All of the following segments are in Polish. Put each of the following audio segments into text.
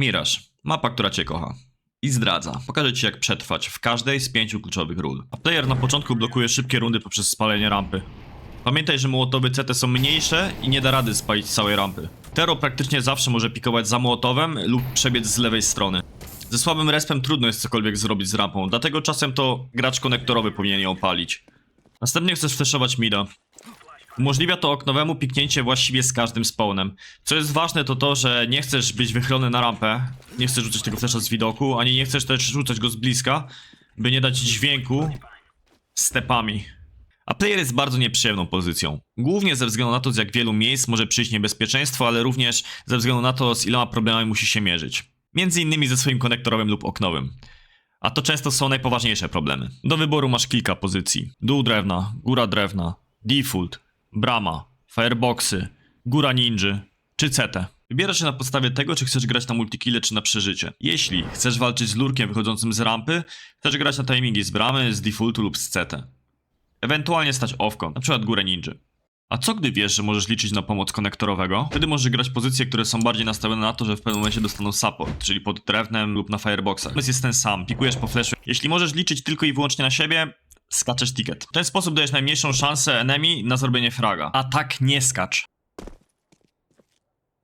Mirage. Mapa, która cię kocha. I zdradza. Pokażę ci jak przetrwać w każdej z pięciu kluczowych ról. A player na początku blokuje szybkie rundy poprzez spalenie rampy. Pamiętaj, że mołotowy CT są mniejsze i nie da rady spalić całej rampy. Tero praktycznie zawsze może pikować za mołotowem lub przebiec z lewej strony. Ze słabym respem trudno jest cokolwiek zrobić z rampą, dlatego czasem to gracz konektorowy powinien ją palić. Następnie chcesz flashować mida. Umożliwia to oknowemu piknięcie właściwie z każdym spawnem. Co jest ważne to to, że nie chcesz być wychylony na rampę, nie chcesz rzucać tego flasha z widoku, ani nie chcesz też rzucać go z bliska, by nie dać dźwięku stepami. A player jest bardzo nieprzyjemną pozycją. Głównie ze względu na to, z jak wielu miejsc może przyjść niebezpieczeństwo, ale również ze względu na to, z iloma problemami musi się mierzyć. Między innymi ze swoim konektorowym lub oknowym. A to często są najpoważniejsze problemy. Do wyboru masz kilka pozycji. Dół drewna, góra drewna, default, brama, fireboxy, góra ninja czy CT. Wybierasz się na podstawie tego, czy chcesz grać na multikille czy na przeżycie. Jeśli chcesz walczyć z lurkiem wychodzącym z rampy, chcesz grać na timingi z bramy, z defaultu lub z CT. Ewentualnie stać owko, na przykład górę ninja. A co gdy wiesz, że możesz liczyć na pomoc konektorowego? Wtedy możesz grać pozycje, które są bardziej nastawione na to, że w pewnym momencie dostaną support, czyli pod drewnem lub na fireboxach. Pomysł jest ten sam, pikujesz po flashu. Jeśli możesz liczyć tylko i wyłącznie na siebie, skaczesz ticket. W ten sposób dajesz najmniejszą szansę enemy na zrobienie fraga. A tak nie skacz.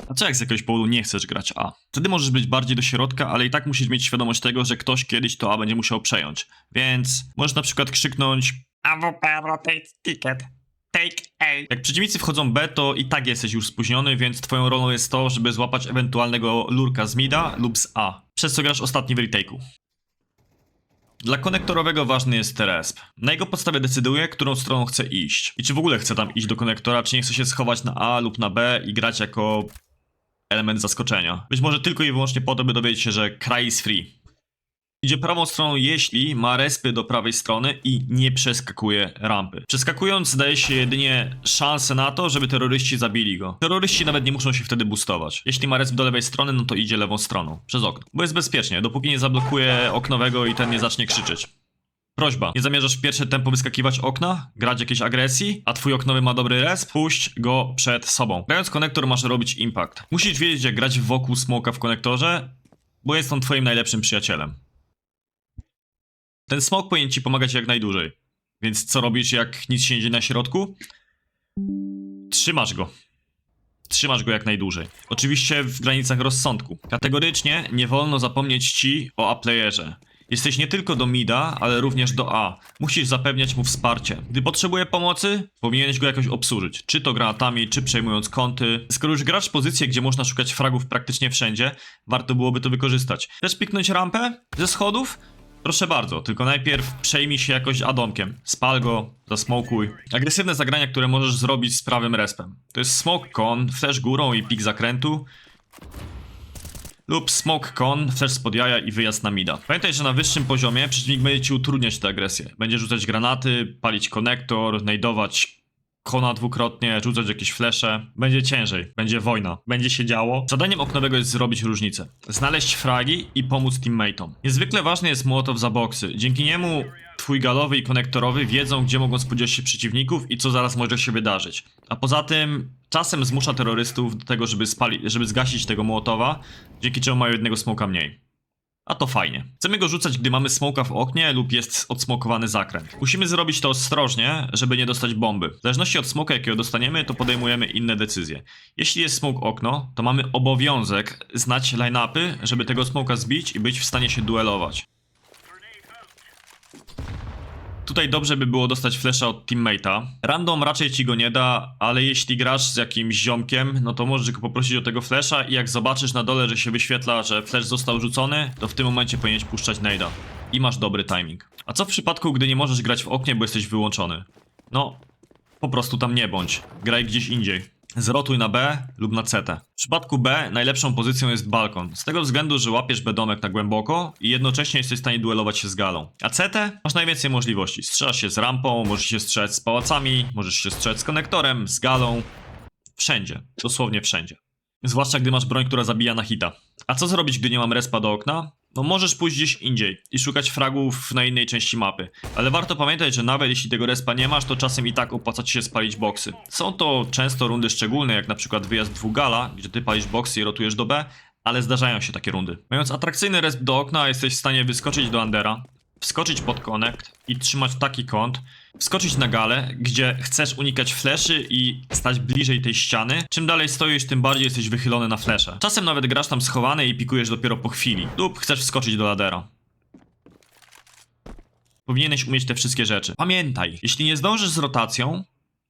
A co jak z jakiegoś powodu nie chcesz grać A? Wtedy możesz być bardziej do środka, ale i tak musisz mieć świadomość tego, że ktoś kiedyś to A będzie musiał przejąć. Więc możesz na przykład krzyknąć AWP rotate ticket. Take A. Jak przeciwnicy wchodzą B, to i tak jesteś już spóźniony, więc twoją rolą jest to, żeby złapać ewentualnego lurka z mida lub z A, przez co grasz ostatni w retake'u. Dla konektorowego ważny jest resp. Na jego podstawie decyduje, którą stroną chce iść. I czy w ogóle chce tam iść do konektora, czy nie chce się schować na A lub na B i grać jako element zaskoczenia. Być może tylko i wyłącznie po to, by dowiedzieć się, że kraj jest free. Idzie prawą stroną, jeśli ma respy do prawej strony i nie przeskakuje rampy. Przeskakując, daje się jedynie szansę na to, żeby terroryści zabili go. Terroryści nawet nie muszą się wtedy boostować. Jeśli ma resp do lewej strony, no to idzie lewą stroną, przez okno. Bo jest bezpiecznie, dopóki nie zablokuje oknowego i ten nie zacznie krzyczeć. Prośba, nie zamierzasz w pierwsze tempo wyskakiwać okna, grać jakiejś agresji, a twój oknowy ma dobry resp, puść go przed sobą. Grając konektor masz robić impact. Musisz wiedzieć jak grać wokół smoka w konektorze, bo jest on twoim najlepszym przyjacielem. Ten smok powinien ci pomagać jak najdłużej. Więc co robisz, jak nic się nie dzieje na środku? Trzymasz go. Trzymasz go jak najdłużej. Oczywiście w granicach rozsądku. Kategorycznie nie wolno zapomnieć ci o A-playerze. Jesteś nie tylko do mida, ale również do A. Musisz zapewniać mu wsparcie. Gdy potrzebuje pomocy, powinieneś go jakoś obsłużyć. Czy to granatami, czy przejmując kąty. Skoro już grasz pozycję, gdzie można szukać fragów praktycznie wszędzie, warto byłoby to wykorzystać. Chcesz piknąć rampę ze schodów? Proszę bardzo, tylko najpierw przejmij się jakoś adomkiem. Spal go, zasmokuj. Agresywne zagrania, które możesz zrobić z prawym respem. To jest smoke con, flash górą i pik zakrętu. Lub smoke con, flash spod jaja i wyjazd na mida. Pamiętaj, że na wyższym poziomie przeciwnik będzie ci utrudniać tę agresję. Będzie rzucać granaty, palić konektor, najdować kona dwukrotnie, rzucać jakieś flesze. Będzie ciężej, będzie wojna, będzie się działo. Zadaniem oknowego jest zrobić różnicę. Znaleźć fragi i pomóc teammateom. Niezwykle ważny jest Mołotow za boksy. Dzięki niemu twój galowy i konektorowy wiedzą, gdzie mogą spodziewać się przeciwników i co zaraz może się wydarzyć. A poza tym czasem zmusza terrorystów do tego, żeby, spali, żeby zgasić tego Mołotowa, dzięki czemu mają jednego smoka mniej. A to fajnie. Chcemy go rzucać, gdy mamy smoka w oknie lub jest odsmokowany zakręt. Musimy zrobić to ostrożnie, żeby nie dostać bomby. W zależności od smoka, jakiego dostaniemy, to podejmujemy inne decyzje. Jeśli jest smok okno, to mamy obowiązek znać line-upy, żeby tego smoka zbić i być w stanie się duelować. Tutaj dobrze by było dostać flesza od teammate'a. Random raczej ci go nie da, ale jeśli grasz z jakimś ziomkiem, no to możesz go poprosić o tego flesza i jak zobaczysz na dole, że się wyświetla, że flash został rzucony, to w tym momencie powinieneś puszczać nade'a. I masz dobry timing. A co w przypadku, gdy nie możesz grać w oknie, bo jesteś wyłączony? No, po prostu tam nie bądź. Graj gdzieś indziej. Zrotuj na B lub na CT. W przypadku B najlepszą pozycją jest balkon, z tego względu, że łapiesz B domek na głęboko i jednocześnie jesteś w stanie duelować się z galą. A CT masz najwięcej możliwości. Strzelasz się z rampą, możesz się strzelać z pałacami, możesz się strzelać z konektorem, z galą. Wszędzie. Dosłownie wszędzie. Zwłaszcza gdy masz broń, która zabija na hita. A co zrobić, gdy nie mam respa do okna? No możesz pójść gdzieś indziej i szukać fragów na innej części mapy. Ale warto pamiętać, że nawet jeśli tego respa nie masz, to czasem i tak opłaca ci się spalić boksy. Są to często rundy szczególne, jak na przykład wyjazd dwóch gala, gdzie ty palisz boksy i rotujesz do B, ale zdarzają się takie rundy. Mając atrakcyjny resp do okna, jesteś w stanie wyskoczyć do Undera, wskoczyć pod connect i trzymać taki kąt, wskoczyć na galę, gdzie chcesz unikać fleszy i stać bliżej tej ściany. Czym dalej stoisz, tym bardziej jesteś wychylony na flesze. Czasem nawet grasz tam schowany i pikujesz dopiero po chwili, lub chcesz wskoczyć do ladera. Powinieneś umieć te wszystkie rzeczy. Pamiętaj, jeśli nie zdążysz z rotacją,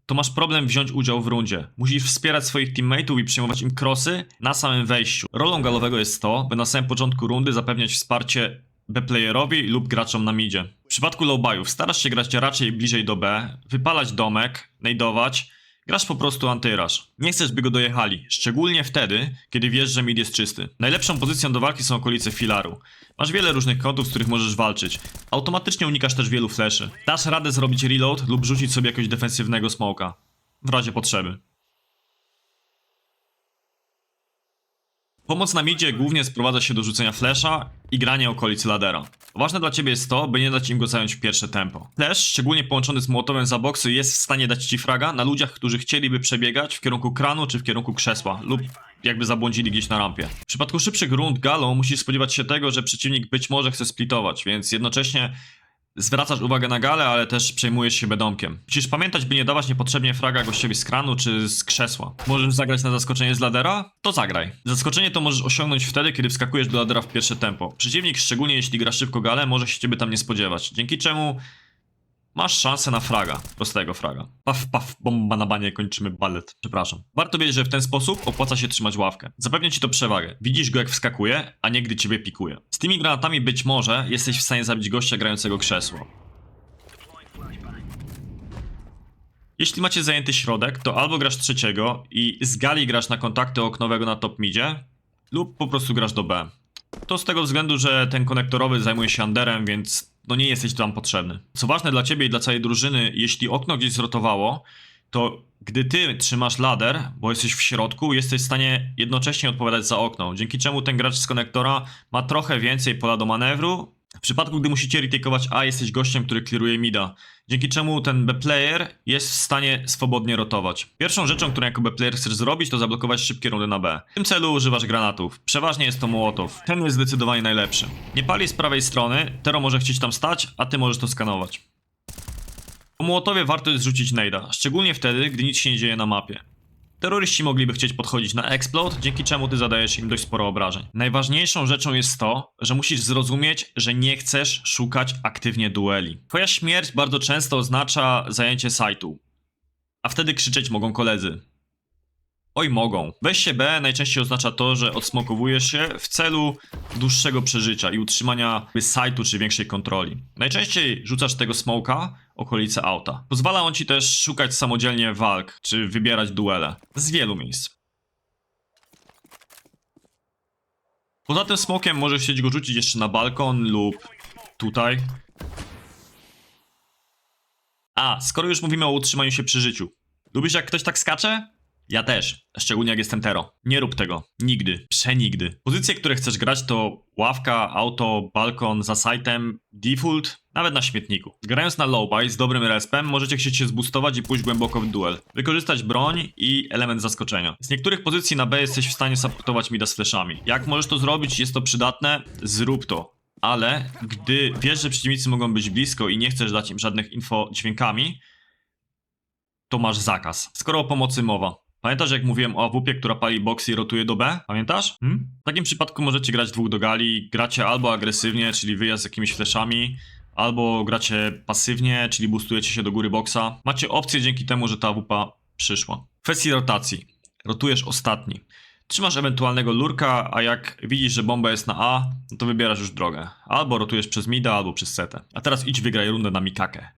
to masz problem wziąć udział w rundzie. Musisz wspierać swoich teammateów i przyjmować im krosy na samym wejściu. Rolą galowego jest to, by na samym początku rundy zapewniać wsparcie B-playerowi lub graczom na midzie. W przypadku lowbuyów starasz się grać raczej bliżej do B, wypalać domek, najdować, grasz po prostu antyraż. Nie chcesz, by go dojechali, szczególnie wtedy, kiedy wiesz, że mid jest czysty. Najlepszą pozycją do walki są okolice filaru. Masz wiele różnych kątów, z których możesz walczyć. Automatycznie unikasz też wielu fleszy. Dasz radę zrobić reload lub rzucić sobie jakiegoś defensywnego smoka. W razie potrzeby. Pomoc na midzie głównie sprowadza się do rzucenia flesza i grania okolicy ladera. Ważne dla ciebie jest to, by nie dać im go zająć w pierwsze tempo. Flash, szczególnie połączony z młotowem za boksy, jest w stanie dać ci fraga na ludziach, którzy chcieliby przebiegać w kierunku kranu czy w kierunku krzesła lub jakby zabłądzili gdzieś na rampie. W przypadku szybszych rund galą musisz spodziewać się tego, że przeciwnik być może chce splitować, więc jednocześnie zwracasz uwagę na galę, ale też przejmujesz się bedomkiem. Musisz pamiętać, by nie dawać niepotrzebnie fraga gościowi z kranu czy z krzesła. Możesz zagrać na zaskoczenie z ladera? To zagraj. Zaskoczenie to możesz osiągnąć wtedy, kiedy wskakujesz do ladera w pierwsze tempo. Przeciwnik, szczególnie jeśli gra szybko galę, może się ciebie tam nie spodziewać, dzięki czemu masz szansę na fraga, prostego fraga. Paf, paf, bomba na banie, kończymy balet. Przepraszam. Warto wiedzieć, że w ten sposób opłaca się trzymać ławkę. Zapewnia ci to przewagę. Widzisz go jak wskakuje, a nie gdy ciebie pikuje. Z tymi granatami być może jesteś w stanie zabić gościa grającego krzesło. Jeśli macie zajęty środek, to albo grasz trzeciego i z gali grasz na kontakty oknowego na top midzie, lub po prostu grasz do B. To z tego względu, że ten konektorowy zajmuje się underem, więc no nie jesteś tam potrzebny. Co ważne dla ciebie i dla całej drużyny, jeśli okno gdzieś zrotowało, to gdy ty trzymasz lader, bo jesteś w środku, jesteś w stanie jednocześnie odpowiadać za okno, dzięki czemu ten gracz z konektora ma trochę więcej pola do manewru. W przypadku, gdy musicie retakeować A, jesteś gościem, który clearuje mida, dzięki czemu ten B-player jest w stanie swobodnie rotować. Pierwszą rzeczą, którą jako B-player chcesz zrobić, to zablokować szybkie rundy na B. W tym celu używasz granatów. Przeważnie jest to Mołotow. Ten jest zdecydowanie najlepszy. Nie pali z prawej strony, Tero może chcieć tam stać, a ty możesz to skanować. Po Mołotowie warto jest rzucić nejda, szczególnie wtedy, gdy nic się nie dzieje na mapie. Terroryści mogliby chcieć podchodzić na explode, dzięki czemu ty zadajesz im dość sporo obrażeń. Najważniejszą rzeczą jest to, że musisz zrozumieć, że nie chcesz szukać aktywnie dueli. Twoja śmierć bardzo często oznacza zajęcie sajtu, a wtedy krzyczeć mogą koledzy. Oj, mogą. Wejście B najczęściej oznacza to, że odsmokowujesz się w celu dłuższego przeżycia i utrzymania sajtu czy większej kontroli. Najczęściej rzucasz tego smoka okolice auta. Pozwala on ci też szukać samodzielnie walk, czy wybierać duele. Z wielu miejsc. Poza tym smokiem możesz chcieć go rzucić jeszcze na balkon lub tutaj. A, skoro już mówimy o utrzymaniu się przy życiu. Lubisz jak ktoś tak skacze? Ja też, szczególnie jak jestem tero. Nie rób tego. Nigdy. Przenigdy. Pozycje, które chcesz grać to ławka, auto, balkon, za sajtem, default, nawet na śmietniku. Grając na lowbuy z dobrym respem, możecie chcieć się zboostować i pójść głęboko w duel. Wykorzystać broń i element zaskoczenia. Z niektórych pozycji na B jesteś w stanie supportować mida z flashami. Jak możesz to zrobić, jest to przydatne, zrób to. Ale gdy wiesz, że przeciwnicy mogą być blisko i nie chcesz dać im żadnych info dźwiękami, to masz zakaz. Skoro o pomocy mowa. Pamiętasz jak mówiłem o AWP, która pali boksy i rotuje do B? Pamiętasz? Hmm? W takim przypadku możecie grać dwóch do gali, gracie albo agresywnie, czyli wyjazd z jakimiś flashami, albo gracie pasywnie, czyli boostujecie się do góry boksa. Macie opcję dzięki temu, że ta AWP przyszła. W kwestii rotacji. Rotujesz ostatni. Trzymasz ewentualnego lurka, a jak widzisz, że bomba jest na A, no to wybierasz już drogę. Albo rotujesz przez mida, albo przez setę. A teraz idź wygraj rundę na Mikakę.